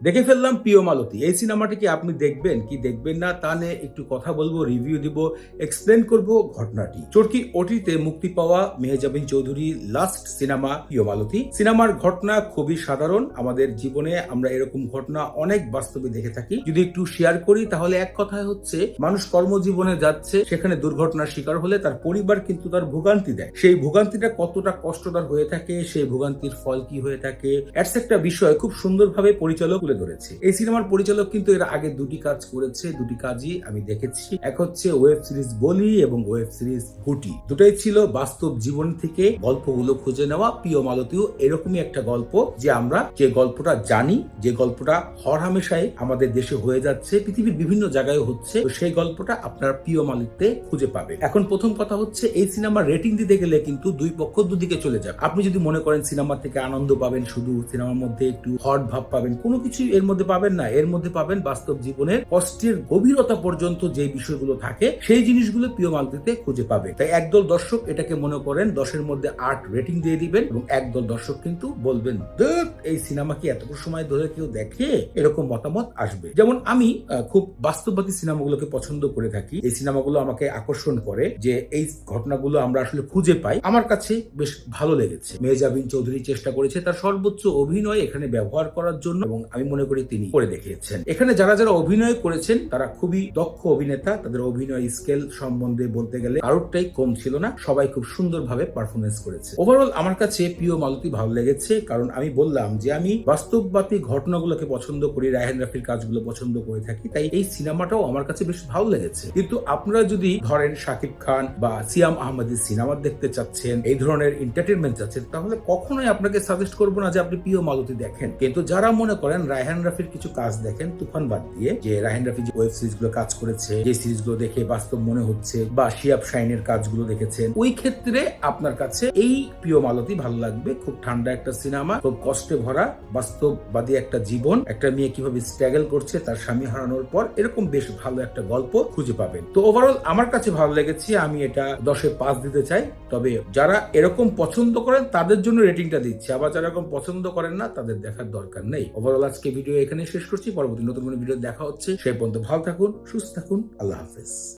দেখে ফেললাম প্রিয় মালতী। এই সিনেমাটি কি আপনি দেখবেন, কি দেখবেন না তা নিয়ে একটু কথা বলব রিভিউ দিব এক্সপ্লেন করব ঘটনাটি। চরকি ওটিতে মুক্তি পাওয়া মেহজাবিন চৌধুরী লাস্ট সিনেমা, প্রিয় মালতী। সিনেমার ঘটনা খুবই সাধারণ। আমাদের জীবনে আমরা এরকম ঘটনা অনেক বাস্তবে দেখে থাকি। যদি একটু শেয়ার করি, তাহলে এক কথায় হচ্ছে, মানুষ কর্মজীবনে যাচ্ছে, সেখানে দুর্ঘটনার শিকার হলে তার পরিবার কিন্তু তার ভোগান্তি দেয়। সেই ভোগান্তিটা কতটা কষ্টদার হয়ে থাকে, সেই ভোগান্তির ফল কি হয়ে থাকে এটস একটা বিষয় খুব সুন্দরভাবে পরিচালক তুলে ধরেছে। এই সিনেমার পরিচালক কিন্তু এর আগে দুটি কাজ করেছে, দুটি কাজই আমি দেখেছি। এক হচ্ছে ওয়েব সিরিজ বলি এবং ওয়েব সিরিজ গুটি। দুটাই ছিল বাস্তব জীবন থেকে গল্পগুলো খুঁজে নেওয়া। প্রিয় মালতীয় এরকমই একটা গল্প যে আমরা যে গল্পটা জানি, যে গল্পটা হর হামেশাই আমাদের দেশে হয়ে যাচ্ছে, পৃথিবীর বিভিন্ন জায়গায় হচ্ছে সেই গল্পটা আপনার প্রিয় মালিকতে খুঁজে পাবে এখন প্রথম কথা হচ্ছে, এই সিনেমার রেটিং দিতে গেলে কিন্তু দুই পক্ষ দুদিকে চলে যাবে। আপনি যদি মনে করেন সিনেমা থেকে আনন্দ পাবেন, শুধু সিনেমার মধ্যে একটু হট ভাব পাবেন, কোনো কিছু এর মধ্যে পাবেন না। এর মধ্যে পাবেন বাস্তব জীবনের কষ্টের গভীরতা পর্যন্ত যে বিষয়গুলো থাকে সেই জিনিসগুলো প্রিয় মালতিতে খুঁজে পাবে। তাই একদল দর্শক এটাকে মনে করেন দশের মধ্যে আট রেটিং দিয়ে দিবেন এবং একদল দর্শক কিন্তু বলবেন "ধ্যাৎ, এই সিনেমা কি এত সময় ধরে কেউ দেখে? এরকম মতামত আসবে। যেমন আমি খুব বাস্তববাদী সিনেমাগুলোকে পছন্দ করে থাকি। এই সিনেমাগুলো আমাকে আকর্ষণ করে যে এই ঘটনাগুলো আমরা আসলে খুঁজে পাই। আমার কাছে বেশ ভালো লেগেছে। মেহজাবিন চৌধুরী চেষ্টা করেছে তার সর্বোচ্চ অভিনয় এখানে ব্যবহার করার জন্য এবং আমি মনে করি তিনি করে দেখিয়েছেন। এখানে যারা যারা অভিনয় করেছেন, তারা খুবই দক্ষ অভিনেতা। তাদের অভিনয় স্কেল সম্বন্ধে বলতে গেলে কারোরটাই কম ছিল না। সবাই খুব সুন্দরভাবে পারফরমেন্স করেছে। ওভারঅল আমার কাছে প্রিয় মালতী ভালো লেগেছে। কারণ আমি বললাম যে আমি বাস্তববাদী ঘটনাগুলোকে পছন্দ করি রায়হান রাফির কাজগুলো পছন্দ করে থাকি, তাই এই সিনেমাটাও আমার কাছে বেশ ভালো লেগেছে। কিন্তু আপনারা যদি ধরেন শাকিব খান বা সিয়াম আহমেদের সিনেমা দেখতে চাচ্ছেন, এই ধরনের এন্টারটেনমেন্ট চাচ্ছেন, তাহলে কখনোই আপনাকে সাজেস্ট করব না যে আপনি প্রিয় মালতী দেখেন। কিন্তু যারা মনে করেন রায়হান রাফির কিছু কাজ দেখেন, তুফান বাদ দিয়ে যে রায়হান রাফি যে ওয়েব সিরিজগুলো কাজ করেছে, যে সিরিজগুলো দেখে বাস্তব মনে হচ্ছে, বা শিয়াব শাইনের কাজগুলো দেখেছেন, ওই ক্ষেত্রে আপনার কাছে এই প্রিয় মালতী ভালো লাগবে। খুব ঠান্ডা একটা সিনেমা, খুব কষ্টে ভরা, বাস্তববাদী একটা জীবন, একটা মেয়ে কীভাবে স্ট্রাগল করছে, তার স্বামী হারানোর পর এরকম বেশ ভালো একটা গল্প খুঁজে পাবেন। তো ওভারঅল আমার কাছে ভালো লেগেছে, আমি এটা দশে পাঁচ দিতে চাই। তবে যারা এরকম পছন্দ করেন, তাদের জন্য রেটিংটা দিচ্ছি। আবার যারা এরকম পছন্দ করেন না, তাদের দেখার দরকার নেই। ওভারঅল আজকে ভিডিও এখানে শেষ করছি। পরবর্তী নতুন কোনো ভিডিও দেখা হচ্ছে। সেই পর্যন্ত ভালো থাকুন, সুস্থ থাকুন। আল্লাহ হাফেজ।